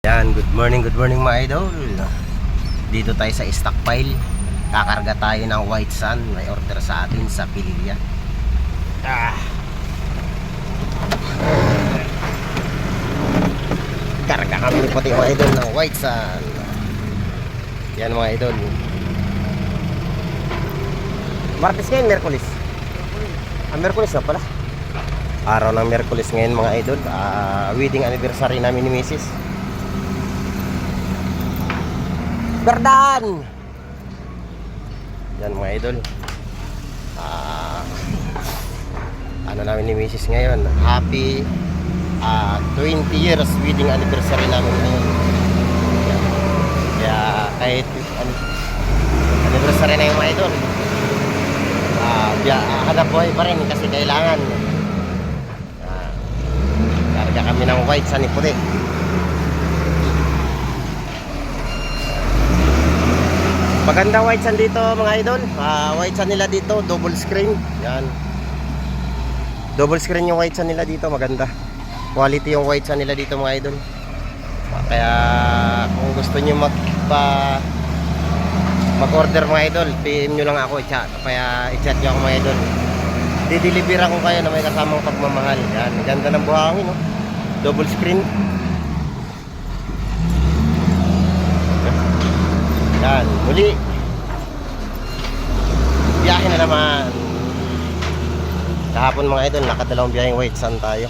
Yan, good morning, good morning mga idol. Dito tayo sa stockpile. Kakarga tayo ng white sun. May order sa atin sa Pililya. Ah. Karga kami pati mga idol ng white sun. Yan mga idol. Martes ngayon, Merkulis. Ah, Merkulis na pala. Araw ng Merkulis ngayon mga idol. Ah, wedding anniversary namin ni Mrs. Berdan! Yan mga idol. Ah, ano namin ni Mrs. ngayon? Happy ah 20 years wedding anniversary namin ngayon. Yan. Kaya kahit an- anniversary na yung mga idol. Ah, biya, ah, hanap buhay pa rin kasi kailangan. Ah, karga kami ng white sa puti. Maganda white sun dito mga idol. Ah, white sun nila dito, double screen. Yan. Double screen yung white sun nila dito, maganda. Quality yung white sun nila dito mga idol. Kaya kung gusto niyo magpa mag-order mga idol, PM nyo lang ako, i-chat. Kaya i-chat nyo ako mga idol. Dideliver ako kayo na may kasamang pagmamahal. Yan, ganda ng buhangin, no? Double screen. Yan, muli. Biyahe na naman. Kahapon mga idol, nakadalawang biyaheng white sun tayo.